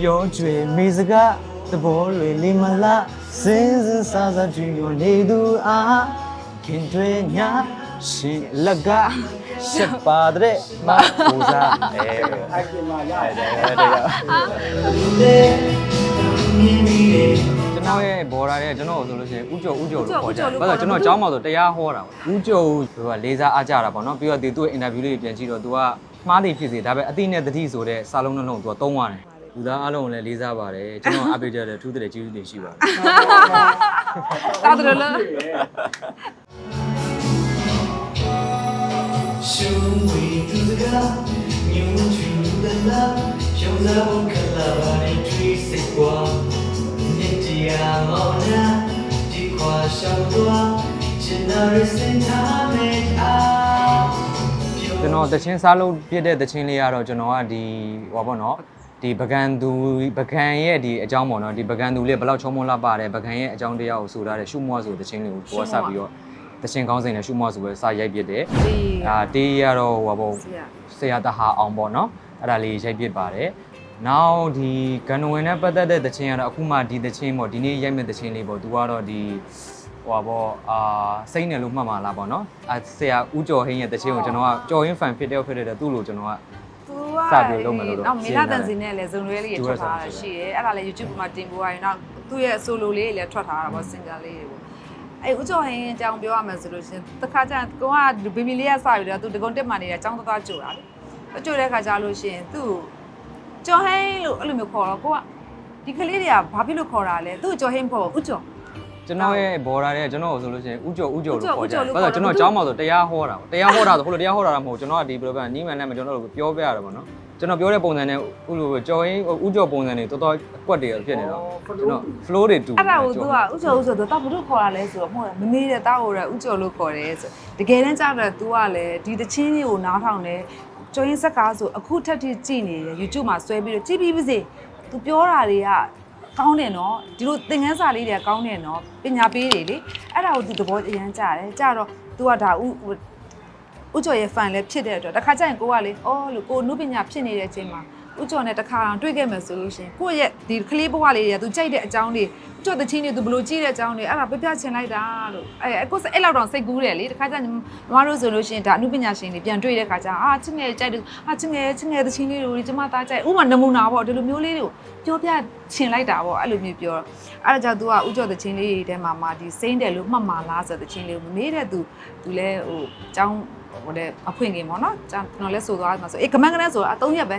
ပြောကြွေမိစကားသဘောတွေလီမလားစင်းစင်းစားစားကြည့်ရနေသူအားခင်တွေညာရှင်လက်ကရှက်ပါတဲ့မပူစားအဲအဲ့ဒီမှာရအဲ့တဒါယ်အဲ့ဒါကျွန်တော်ရဲ့ဘော်ဒါရဲ့ကျွန်တော်ဆိုလို့ရှိရင်ဥကြုံဥကြုံလို့ခေါ်ကြတယ်။ဘာလို့ကျွန်တော်ကျောင်းမှာဆိုတရားဟောတာပေါ့။ဥကြုံသူကလေးစားအားကြတာပေါ့နော်။ပြီးတော့ဒီသူ့ရဲ့အင်တာဗျူးလေးပြန်ကြည့်တော့သူကမှားတယ်ဖြစ်စေဒါပေမဲ့အတိနဲ့တတိဆိုတဲ့စာလုံးနှလုံးသူကသုံးရတယ်။ လူသားအားလုံးကိုလည်းလေးစားပါတယ်။ကျွန်တော်အပိကြတယ်ထူးတဲ့ကျေးဇူးတင်ရှိပါတယ် တာတယ်လား 胸围住这个，扭曲的那，胸在我看了把你追死过，你只要毛呢，几块小多，见到人生他没啊。 ။ကျွန်တော်တချင်းစားလို့ပြည့်တဲ့တချင်းလေးကတော့ကျွန်တော်ကဒီဟောပေါ့နော်။ ဒီပကံသူပကံရဲ့ဒီအကြောင်းပေါ့နော်ဒီပကံသူလေးဘယ်လောက်ချုံမလာပါတယ်ပကံရဲ့အကြောင်းတရားကိုဆိုထားတဲ့ရှုမွားဆိုတဲ့တချင်းလေးကိုကိုကစပြီးတော့တချင်းကောင်းစိန်နဲ့ရှုမွားဆိုပဲစရိုက်ပြစ်တယ်ဒီ။အာတေးရတော့ဟောပေါ့စီရဆရာတဟာအောင်ပေါ့နော်အဲ့ဒါလေးရိုက်ပြစ်ပါတယ်နောက်ဒီဂန်နဝင်နဲ့ပတ်သက်တဲ့တခြင်းကတော့အခုမှဒီတခြင်းပေါ့ဒီနေ့ရိုက်မဲ့တခြင်းလေးပေါ့သူကတော့ဒီဟိုပါပေါ့အာစိတ်နယ်လို့မှတ်မှာလားပေါ့နော်အဲဆရာဦးကျော်ဟင်းရဲ့တခြင်းကိုကျွန်တော်ကကျော်ဟင်းဖန်ဖြစ်တဲ့ဖြစ်တဲ့သူ့လိုကျွန်တော်ကသူ စပြီးလုပ်မယ်လို့တော့တော့မေလာတန်စင်နဲ့လည်းဇုံရွဲလေးတွေထွက်ထားတာရှိရဲအဲ့ဒါလည်း YouTube မှာတင်ပေါ်ရရင်တော့သူ့ရဲ့ solo လေးတွေလည်းထွက်ထားတာပေါ့ single လေးတွေပေါ့အဲ့ဦးကျော်ဟင်းအကြောင်းပြောရမယ်ဆိုလို့ရှရင်တစ်ခါကျရင်ကိုကဘီဘီလေးကစပြီးတော့သူတကုံတက်မှနေတဲ့အကြောင်းသွားသွားကြိုတာလေကြိုတဲ့ခါကျလို့ရှရင်သူ့ကျော်ဟင်းလို့အဲ့လိုမျိုးခေါ်တော့ကိုကဒီကလေးတွေကဘာဖြစ်လို့ခေါ်တာလဲသူ့ကျော်ဟင်းခေါ်ဦးကျော် ကျွန်တော်ရဲ့ဘော်ဒါရဲ့ကျွန်တော်ဆိုလို့ရှိရင်ဥကျော်ဥကျော်လို့ခေါ်ကြတယ်ဥကျော်လို့ဘာလို့ခေါ်တယ်ကျွန်တော်ကျောင်းမှာဆိုတရားဟောတာပေါ့တရားဟောတာဆိုဟိုလိုတရားဟောတာတော့မဟုတ်ကျွန်တော်ကဒီဘယ်လိုပြောနီးမှန်နဲ့မကျွန်တော်တို့ပြောပြရတယ်ပေါ့နော်ကျွန်တော်ပြောတဲ့ပုံစံနဲ့ဥလိုကျော်ရင်းဥကျော်ပုံစံတွေတော်တော်အကွက်တွေဖြစ်နေတော့ကျွန်တော် flow တွေတူအဲ့ဒါကိုသူကဥကျော်ဥဆိုတော့တာဘုတို့ခေါ်တာလဲဆိုတော့မဟုတ်ဘူးမမေးတဲ့တာကိုလည်းဥကျော်လို့ခေါ်တယ်ဆိုတကယ်တမ်းကျတော့ तू ကလည်းဒီတချင်းလေးကိုနားထောင်တယ်ကျော်ရင်စက်ကားဆိုအခုထက်ထိကြည့်နေတယ် YouTube မှာဆွဲပြီးတော့ကြည့်ပြီးပါစေ तू ပြောတာတွေက ကောင်းတယ်နော်ဒီလိုသင်ခန်းစာလေးတွေကကောင်းတယ်နော်ပညာပေးတွေလေအဲ့ဒါကို तू သဘောအရန်ကြတယ်ကြတော့ तू ကဒါဥဥကျော်ရဲ့ fan လည်းဖြစ်တဲ့အတွက်တစ်ခါကျရင်ကိုကလေအော်လို့ကိုနုပညာဖြစ်နေတဲ့အချိန်မှာ ဥကျော်နဲ့တစ်ခါအောင်တွေ့ခဲ့မယ်ဆိုလို့ရှရင်ကိုယ့်ရဲ့ဒီကလေးဘဝလေးတွေက तू ကြိုက်တဲ့အကြောင်းတွေဥကျော်တချင်းတွေ तू ဘလို့ကြည့်တဲ့အကြောင်းတွေအဲ့ဒါပြပြချင်လိုက်တာလို့အဲ့အဲ့ကိုအဲ့လောက်တော့စိတ်ကူးတယ်လေတစ်ခါကျရင်မမတို့ဆိုလို့ရှရင်ဒါအနုပညာရှင်တွေပြန်တွေ့တဲ့ခါကျအာချစ်ငယ်ကြိုက်တယ်အာချစ်ငယ်ချစ်ငယ်တချင်းလေးတွေကျမသားကြိုက်ဥပမာနမူနာပေါ့ဒီလိုမျိုးလေးတွေကိုပြောပြချင်လိုက်တာပေါ့အဲ့လိုမျိုးပြောတော့အဲ့ဒါကြောင့် तू ကဥကျော်တချင်းလေးတွေထဲမှာမာဒီစိမ့်တယ်လို့မှတ်မှာလားဆိုတဲ့တချင်းလေးကိုမမေးတဲ့ तू तू လဲဟိုအကြောင်းဟိုတဲ့အဖွင့်ခင်ပေါ့နော်ကျွန်တော်လဲဆိုသွားမှာဆိုအေးကမန်းကနန်းဆိုတာအ၃ရက်ပဲ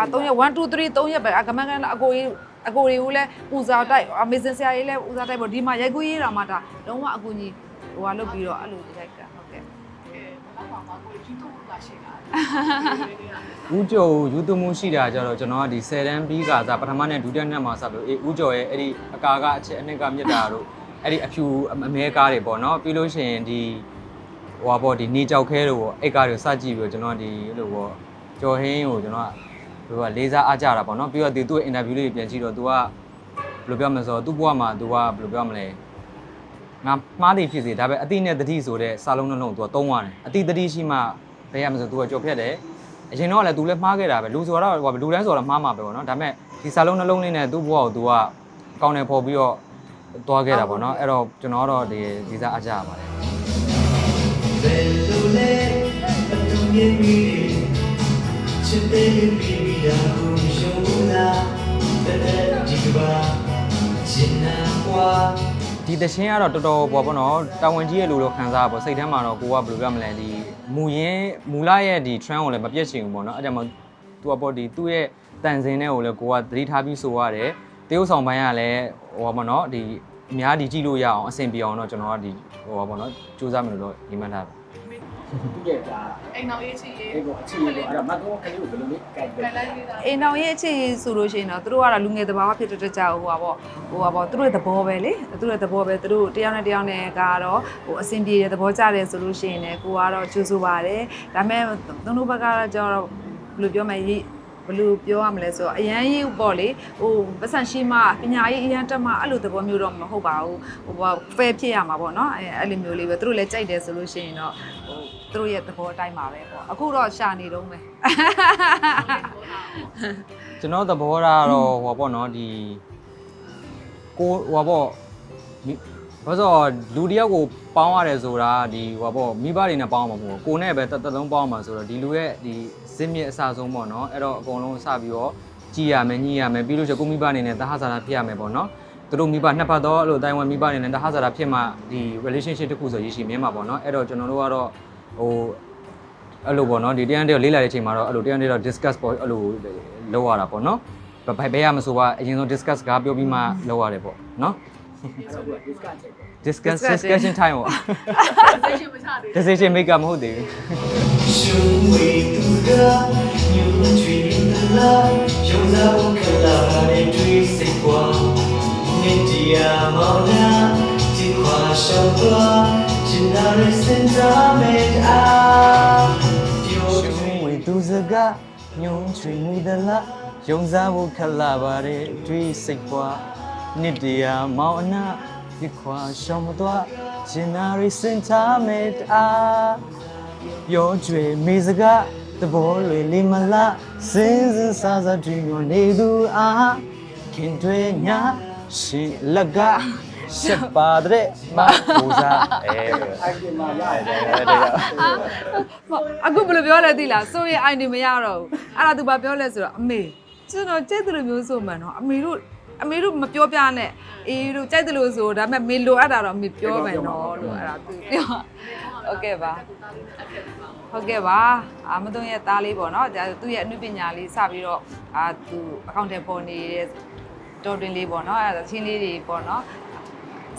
အ၃ရက်1 2 3 3ရက်ပဲအကမန်းကနန်းအကိုကြီးအကိုတွေကိုလည်းပူဇော်တိုက်အမေစင်ဆရာကြီးလည်းပူဇော်တိုက်ပေါ့ဒီမှာရိုက်ကူးရေးတာမှဒါလုံးဝအကူကြီးဟိုဟာလုပ်ပြီးတော့အဲ့လိုရိုက်ကဟုတ်ကဲ့ဦးကျော်ယူတူမှုရှိတာကြတော့ကျွန်တော်ကဒီ10တန်းပြီးကစားပထမနဲ့ဒုတိယနှစ်မှာစလို့အေးဦးကျော်ရဲ့အဲ့ဒီအကာကအချက်အနှစ်ကမြစ်တာတို့အဲ့ဒီအဖြူအမဲကားတွေပေါ့နော်ပြီးလို့ရှိရင်ဒီဟိုပါပေါ့ဒီနေကြောက်ခဲတို့ပေါ့အဲ့ကားတွေစကြည့်ပြီးတော့ကျွန်တော်ဒီအဲ့လိုပေါ့ကျော်ဟင်းကိုကျွန်တော်က ဘယ်လိုကလေးစားအားကြတာပေါ့နော်ပြီးတော့ဒီသူ့ရဲ့အင်တာဗျူးလေးပြန်ကြည့်တော့ तू ကဘယ်လိုပြောမလဲဆိုတော့သူ့ဘဝမှာ तू ကဘယ်လိုပြောမလဲငါမှားတယ်ဖြစ်စေဒါပေမဲ့အတိနဲ့တတိဆိုတဲ့စာလုံးနှလုံး तू ကသုံးရတယ်အတိတတိရှိမှဘယ်ရမလဲဆို तू ကကြော်ဖြတ်တယ် အရင်တော့ကလည်း तू လည်းမှားခဲ့တာပဲလူဆိုတော့ဟိုလူတိုင်းဆိုတော့မှားမှာပဲပေါ့နော်ဒါပေမဲ့ဒီစာလုံးနှလုံးလေးနဲ့သူ့ဘဝကို तू ကအကောင်းတယ်ပေါ်ပြီးတော့သွားခဲ့တာပေါ့နော်အဲ့တော့ကျွန်တော်ကတော့ဒီဒီစားအားကြရပါတယ် ဘယ်လိုလဲအတူမြင်ပြီးချစ်တဲ့ပြီးပြီးတာကိုရှုံးနာတဲ့ ဒီကဘာချင်နာကွာဒီတခြင်းကတော့တော်တော်ပေါ့ပေါ့နော်တာဝန်ကြီးရဲ့လူလိုခံစားရပေါ့စိတ်ထဲမှာတော့ကိုကဘယ်လိုပြောမလဲဒီမူရင်းမူလရဲ့ဒီ trend ကိုလည်းမပြည့်ချင်ဘူးပေါ့နော်အဲ့ကြောင့်မို့ तू ကပေါ့ဒီသူ့ရဲ့တန်စင်တဲ့ကိုလည်းကိုကသတိထားပြီးဆိုရတယ်တရုပ်ဆောင်ပိုင်းကလည်းဟိုပါပေါ့နော်ဒီအများဒီကြည့်လို့ရအောင်အဆင်ပြေအောင်တော့ကျွန်တော်ကဒီဟိုပါပေါ့နော်စူးစမ်းမယ်လို့တော့ညီမှန်းထားတယ် သူရဲ့ဒါအိမ်တော်ရေးချစ်ရေးအဲ့ကိုအချီလေးပေါ့အဲ့ဒါမတ်တော့ကလေးကိုဘယ်လိုလဲကြိုက်တယ်ခိုင်လိုက်လေးတာအိမ်တော်ရဲ့အခြေရေးဆိုလို့ရှိရင်တော့သူတို့ကတော့လူငယ်တဘာဝဖြစ်တဲ့တကြောဟိုပါပေါ့ဟိုပါပေါ့သူတို့ရဲ့သဘောပဲလေသူတို့ရဲ့သဘောပဲသူတို့တယောက်နဲ့တယောက်နဲ့ကတော့ဟိုအဆင်ပြေတဲ့သဘောကျတယ်ဆိုလို့ရှိရင်လည်းကိုကတော့ကြိုးဆိုပါတယ်ဒါပေမဲ့သူတို့ဘက်ကတော့ကျတော့ဘယ်လိုပြောမလဲရေးဘယ်လိုပြောရမလဲဆိုတော့အရန်ရေးပေါ့လေဟိုပတ်စံရှိမှပညာရေးအရန်တက်မှအဲ့လိုသဘောမျိုးတော့မဟုတ်ပါဘူးဟိုပေါ့ဖဲဖြစ်ရမှာပေါ့နော်အဲအဲ့လိုမျိုးလေးပဲသူတို့လည်းကြိုက်တယ်ဆိုလို့ရှိရင်တော့ဟို သူတို့ရဲ့သဘောအတိုင်းပါပဲပေါ့အခုတော့ရှာနေတော့မယ်ကျွန်တော်သဘောထားကတော့ဟိုပေါ့နော်ဒီကိုဟိုပေါ့မိဘာလို့ဆိုလူတစ်ယောက်ကိုပေါင်းရတယ်ဆိုတာဒီဟိုပေါ့မိဘတွေနဲ့ပေါင်းမှာမဟုတ်ဘူးကိုနဲ့ပဲတသက်လုံးပေါင်းမှာဆိုတော့ဒီလူရဲ့ဒီဇင်းမြစ်အစဆုံးပေါ့နော်အဲ့တော့အကုန်လုံးစပြီးတော့ကြည်ရမယ်ညှိရမယ်ပြီးလို့ရှိရင်ကိုမိဘအနေနဲ့တဟဇာတာဖြစ်ရမယ်ပေါ့နော်သူတို့မိဘနှစ်ဖက်တော့အဲ့လိုတိုင်ဝမ်မိဘအနေနဲ့တဟဇာတာဖြစ်မှဒီ relationship တစ်ခုဆိုရရှိမြင်မှာပေါ့နော်အဲ့တော့ကျွန်တော်တို့ကတော့ ဟိုအဲ့လိုပေါ့နော်ဒီတရားတွေလေးလာတဲ့အချိန်မှာတော့အဲ့လိုတရားတွေတော့ discuss ပေါ့အဲ့လိုလောက်ရတာပေါ့နော်ဘယ်ဘယ်ရမဆိုပါအရင်ဆုံး discuss ကားပြောပြီးမှလောက်ရတယ်ပေါ့နော် discuss discussion time ပေါ့ decision မချသေးဘူး decision maker မဟုတ်သေးဘူးနေတရားမောင်နာဒီခွာရှောက်သွား ရှင်နာရစင်တာမေတ္တာပြောတွင်ဝေသူစကားညုံချွေမူသလားယုံစားဖို့ခက်လာပါတယ်တွေးစိတ်ပွားနှစ်တရားမောင်အနာဒီခွာရှောင်မသွားရှင်နာရစင်တာမေတ္တာပြောကျွေမေစကားသဘောလွေလေးမလားစင်းစင်းစားစားတွင်ကိုနေသူအားခင်တွေညာရှင်လက်က ရှက်ပါတဲ့မပူစားအဲအိုက်တင်မှာရတယ်အခုဘယ်လိုပြောလဲသိလားဆိုရင် ID မရတော့ဘူးအဲ့ဒါသူဘာပြောလဲဆိုတော့အမေကျွန်တော်ကြိုက်တယ်လို့မျိုးဆိုမှန်တော့အမေတို့အမေတို့မပြောပြနဲ့အေးတို့ကြိုက်တယ်လို့ဆိုဒါပေမဲ့မေလိုအပ်တာတော့အမေပြောမယ်နော်လို့အဲ့ဒါသူပြောဟုတ်ကဲ့ပါဟုတ်ကဲ့ပါအာမသွန်ရဲ့သားလေးပေါ့နော်ဒါသူ့ရဲ့အမှုပညာလေးစပြီးတော့အာသူအကောင့်ထဲပေါ်နေတဲ့တော်တွင်လေးပေါ့နော်အဲ့ဒါချင်းလေးတွေပေါ့နော်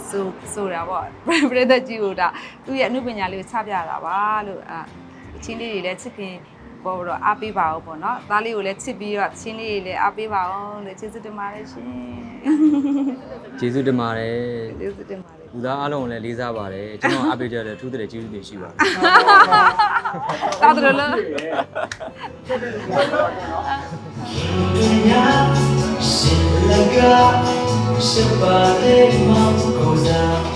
ဆိုဆိုတာပေါ့ပြည့်တဲ့ကြီးကိုဒါသူ့ရဲ့အမှုပညာလေးကိုချပြတာပါလို့အာချင်းလေးတွေလည်းချစ်ခင်ပေါ်တော့အားပေးပါဦးပေါ့နော်သားလေးကိုလည်းချစ်ပြီးတော့ချင်းလေးတွေလည်းအားပေးပါအောင်လို့ကျေးဇူးတင်ပါတယ်ရှင်ကျေးဇူးတင်ပါတယ်ကျေးဇူးတင်ပါတယ်လူသားအားလုံးကိုလည်းလေးစားပါတယ်ကျွန်တော်အပိတ်ကြတယ်ထူးတဲ့ကျေးဇူးတွေရှိပါတယ်တာတော်လို့ရှင်လ ကရှပါတဲ့မောင်ကိုစား